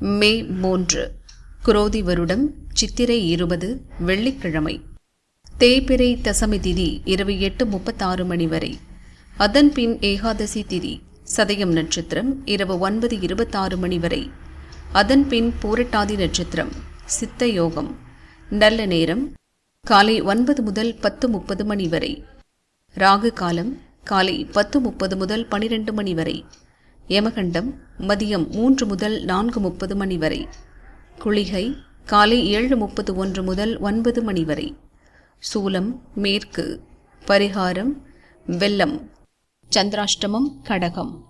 மே மூன்று குரோதி வருடம் சித்திரை இருபது வெள்ளிக்கிழமை. தேய்பிறை தசமி திதி இரவு எட்டு முப்பத்தாறு மணி வரை. அதன் பின் ஏகாதசி திதி சதயம் நட்சத்திரம் இரவு ஒன்பது இருபத்தாறு மணி வரை. அதன் பின் பூரட்டாதி நட்சத்திரம் சித்த யோகம். நல்ல நேரம் காலை ஒன்பது முதல் பத்து முப்பது மணி வரை. ராகு காலம் காலை பத்து முப்பது முதல் பனிரெண்டு மணி வரை. யமகண்டம் மதியம் மூன்று முதல் நான்கு முப்பது மணி வரை. குளிகை காலை ஏழு முப்பது ஒன்று முதல் ஒன்பது மணி வரை. சூலம் மேற்கு. பரிகாரம் வெள்ளம். சந்திராஷ்டமம் கடகம்.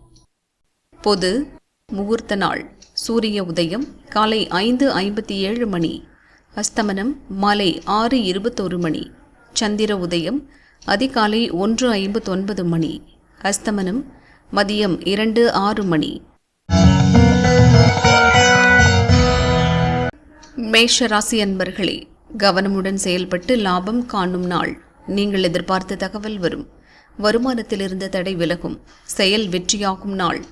பொது முகூர்த்த நாள். சூரிய உதயம் காலை ஐந்து ஐம்பத்தி ஏழு மணி. அஸ்தமனம் மாலை ஆறு இருபத்தொரு மணி. சந்திர உதயம் அதிகாலை ஒன்று ஐம்பத்தொன்பது மணி. அஸ்தமனம் மதியம் இரண்டு ஆறு மணி. மேஷ ராசி அன்பர்களே கவனமுடன் செயல்பட்டு லாபம் காணும் நாள். நீங்கள் எதிர்பார்த்த தகவல் வரும். வருமானத்தில் இருந்த தடை விலகும். செயல் வெற்றியாகும் நாள்.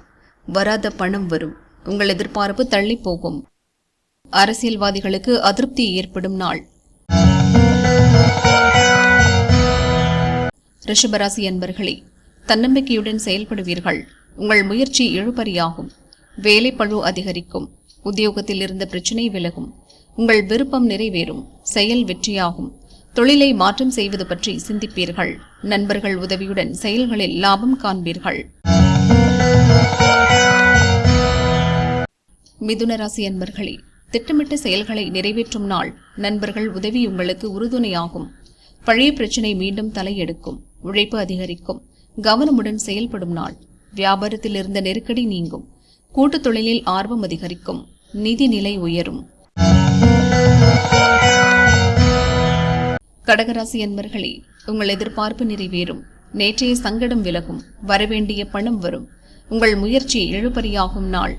வராத பணம் வரும். உங்கள் எதிர்பார்ப்பு தள்ளி போகும் அரசியல்வாதிகளுக்கு அதிருப்தி ஏற்படும் நாள். ரிஷபராசி அன்பர்களே தன்னம்பிக்கையுடன் செயல்படுவீர்கள். உங்கள் முயற்சி இழுபறியாகும். வேலை அதிகரிக்கும். உத்தியோகத்தில் இருந்த பிரச்சினை விலகும். உங்கள் விருப்பம் நிறைவேறும். செயல் வெற்றியாகும். தொழிலை மாற்றம் செய்வது பற்றி சிந்திப்பீர்கள். நண்பர்கள் உதவியுடன் செயல்களில் லாபம் காண்பீர்கள். மிதுனராசி அன்பர்களே திட்டமிட்ட செயல்களை நிறைவேற்றும் நாள். நண்பர்கள் உதவி உங்களுக்கு உறுதுணையாகும். பழைய பிரச்சினை மீண்டும் தலையெடுக்கும். உழைப்பு அதிகரிக்கும். கவனமுடன் செயல்படும் நாள். வியாபாரத்தில் இருந்த நெருக்கடி நீங்கும். கூட்டுத் தொழிலில் ஆர்வம் அதிகரிக்கும். நிதி நிலை உயரும். கடகராசி அன்பர்களே உங்கள் எதிர்பார்ப்பு நிறைவேறும். நேற்றைய சங்கடம் விலகும். வரவேண்டிய பணம் வரும். உங்கள் முயற்சி இழுபறியாகும் நாள்.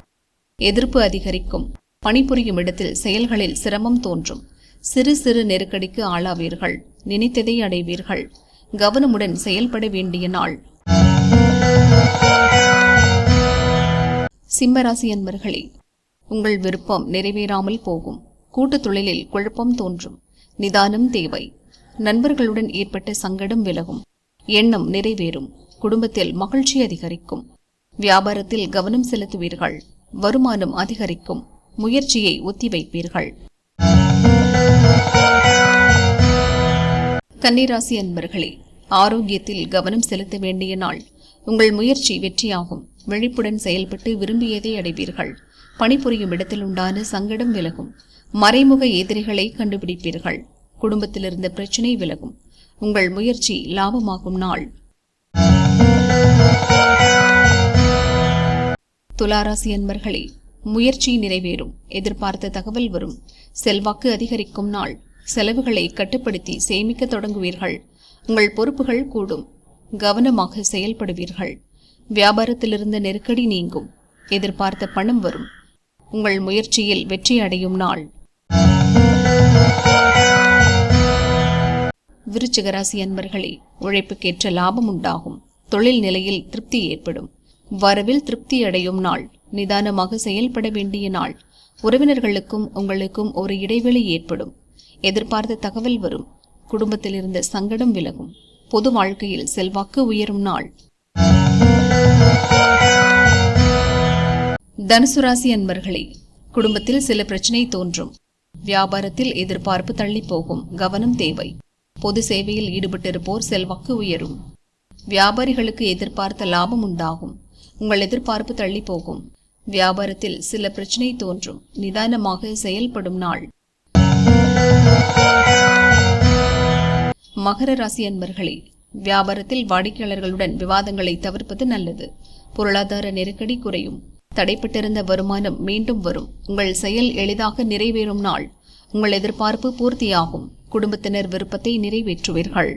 எதிர்ப்பு அதிகரிக்கும். பணிபுரியும் இடத்தில் செயல்களில் சிரமம் தோன்றும். சிறு சிறு நெருக்கடிக்கு ஆளாவீர்கள். நினைத்ததை அடைவீர்கள். கவனமுடன் செயல்பட வேண்டிய நாள். சிம்மராசி அன்பர்களே உங்கள் விருப்பம் நிறைவேறாமல் போகும். கூட்டுத் தொழிலில் குழப்பம் தோன்றும். நிதானம் தேவை. நண்பர்களுடன் ஏற்பட்ட சங்கடம் விலகும். எண்ணம் நிறைவேறும். குடும்பத்தில் மகிழ்ச்சி அதிகரிக்கும். வியாபாரத்தில் கவனம் செலுத்துவீர்கள். வருமானம் அதிகரிக்கும். முயற்சியை ஒத்திவைப்பீர்கள். கன்னிராசி அன்பர்களே ஆரோக்கியத்தில் கவனம் செலுத்த வேண்டிய நாள். உங்கள் முயற்சி வெற்றியாகும். விழிப்புடன் செயல்பட்டு விரும்பியதை அடைவீர்கள். பணிபுரியும் இடத்தில் உண்டான சங்கடம் விலகும். மறைமுக எதிரிகளை கண்டுபிடிப்பீர்கள். குடும்பத்தில் இருந்த பிரச்சினை விலகும். உங்கள் முயற்சி லாபமாகும் நாள். துளாராசி அன்பர்களே முயற்சி நிறைவேறும். எதிர்பார்த்த தகவல் வரும். செல்வாக்கு அதிகரிக்கும் நாள். செலவுகளை கட்டுப்படுத்தி சேமிக்க தொடங்குவீர்கள். உங்கள் பொறுப்புகள் கூடும். கவனமாக செயல்படுவீர்கள். வியாபாரத்திலிருந்த நெருக்கடி நீங்கும். எதிர்பார்த்த பணம் வரும். உங்கள் முயற்சியில் வெற்றி அடையும் நாள். விருச்சிகராசி அன்பர்களே உழைப்புக்கேற்ற லாபம் உண்டாகும். தொழில் நிலையில் திருப்தி ஏற்படும். வரவில் திருப்தி அடையும் நாள். நிதானமாக செயல்பட வேண்டிய நாள். உறவினர்களுக்கும் உங்களுக்கும் ஒரு இடைவெளி ஏற்படும். எதிர்பார்த்த தகவல் வரும். குடும்பத்தில் இருந்த சங்கடம் விலகும். பொது வாழ்க்கையில் செல்வாக்கு உயரும் நாள். தனுசு ராசி அன்பர்களே குடும்பத்தில் சில பிரச்சனை தோன்றும். வியாபாரத்தில் எதிர்பார்ப்பு தள்ளி போகும் கவனம் தேவை. பொது சேவையில் ஈடுபட்டிருப்போர் செல்வாக்கு உயரும். வியாபாரிகளுக்கு எதிர்பார்த்த லாபம் உண்டாகும். உங்கள் எதிர்பார்ப்பு தள்ளி போகும் வியாபாரத்தில் சில பிரச்சனை தோன்றும். நிதானமாக செயல்படும் நாள். மகர ராசி அன்பர்களே வியாபாரத்தில் வாடிக்கையாளர்களுடன் விவாதங்களை தவிர்ப்பது நல்லது. பொருளாதார நெருக்கடி குறையும். தடைப்பட்டிருந்த வருமானம் மீண்டும் வரும். உங்கள் செயல் எளிதாக நிறைவேறும் நாள். உங்கள் எதிர்பார்ப்பு பூர்த்தியாகும். குடும்பத்தினர் விருப்பத்தை நிறைவேற்றுவீர்கள்.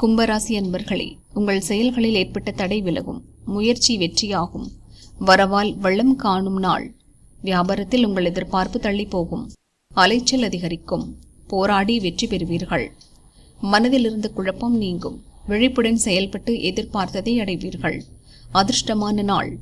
கும்பராசி அன்பர்களே உங்கள் செயல்களில் ஏற்பட்ட தடை விலகும். முயற்சி வெற்றியாகும். வரவால் வள்ளம் காணும் நாள். வியாபாரத்தில் உங்கள் எதிர்பார்ப்பு தள்ளி போகும் அலைச்சல் அதிகரிக்கும். போராடி வெற்றி பெறுவீர்கள். மனதிலிருந்து குழப்பம் நீங்கும். விழிப்புடன் செயல்பட்டு எதிர்பார்த்ததை அடைவீர்கள். அதிர்ஷ்டமான நாள்.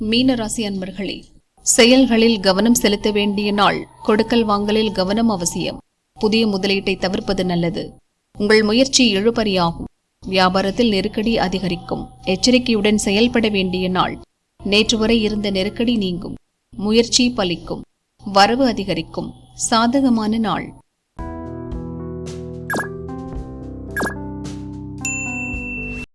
மீனராசி அன்பர்களே செயல்களில் கவனம் செலுத்த வேண்டிய நாள். கொடுக்கல் வாங்கலில் கவனம் அவசியம். புதிய முதலீட்டை தவிர்ப்பது நல்லது. உங்கள் முயற்சி இழுபறியாகும். வியாபாரத்தில் நெருக்கடி அதிகரிக்கும். எச்சரிக்கையுடன் செயல்பட வேண்டிய நாள். நேற்று வரை இருந்த நெருக்கடி நீங்கும். முயற்சி பலிக்கும். வரவு அதிகரிக்கும். சாதகமான நாள்.